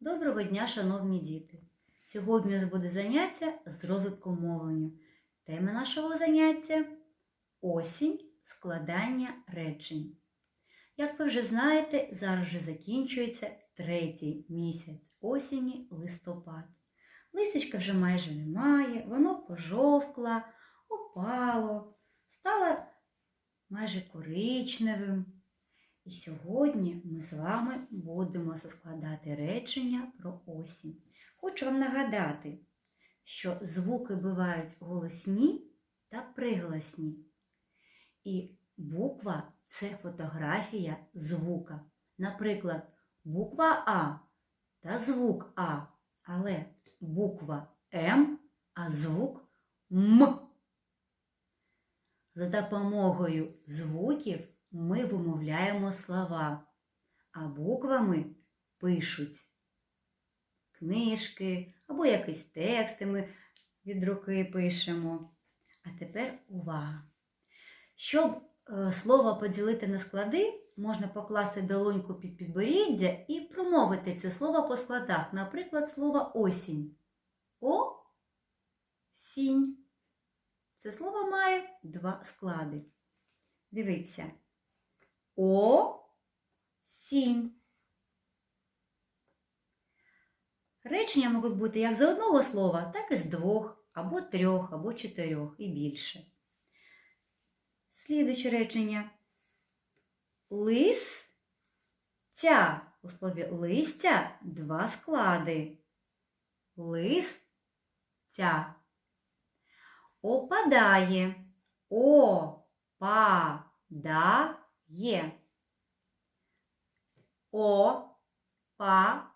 Доброго дня, шановні діти! Сьогодні у нас буде заняття з розвитку мовлення. Тема нашого заняття осінь складання речень. Як ви вже знаєте, зараз вже закінчується третій місяць осені листопад. Листячка вже майже немає, воно пожовкло, опало, стало майже коричневим. І сьогодні ми з вами будемо складати речення про осінь. Хочу вам нагадати, що звуки бувають голосні та приголосні. І буква це фотографія звука. Наприклад, буква А та звук А, але буква М, а звук М. За допомогою звуків ми вимовляємо слова, а буквами пишуть книжки або якісь тексти ми від руки пишемо. А тепер увага! Щоб е, слово поділити на склади, можна покласти долоньку під підборіддя і промовити це слово по складах. Наприклад, слово осінь. О сінь. Це слово має два склади. Дивіться. О сінь. Речення можуть бути як з одного слова, так і з двох, або трьох, або чотирьох і більше. Слідуюче речення. Лис ця. У слові листя два склади. Лис ця. Опадає. О, па, да, є. О, па,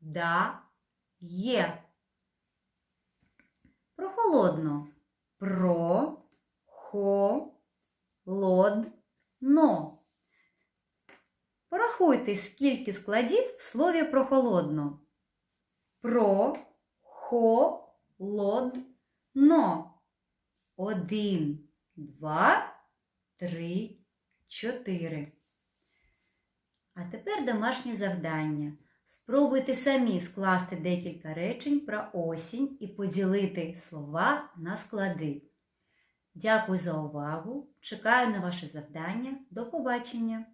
да, є. Прохолодно. Про, хо, лод, но. Порахуйте, скільки складів в слові прохолодно. Про, хо, лод, но. Один, два, три, чотири. А тепер домашнє завдання. Спробуйте самі скласти декілька речень про осінь і поділити слова на склади. Дякую за увагу. Чекаю на ваше завдання. До побачення!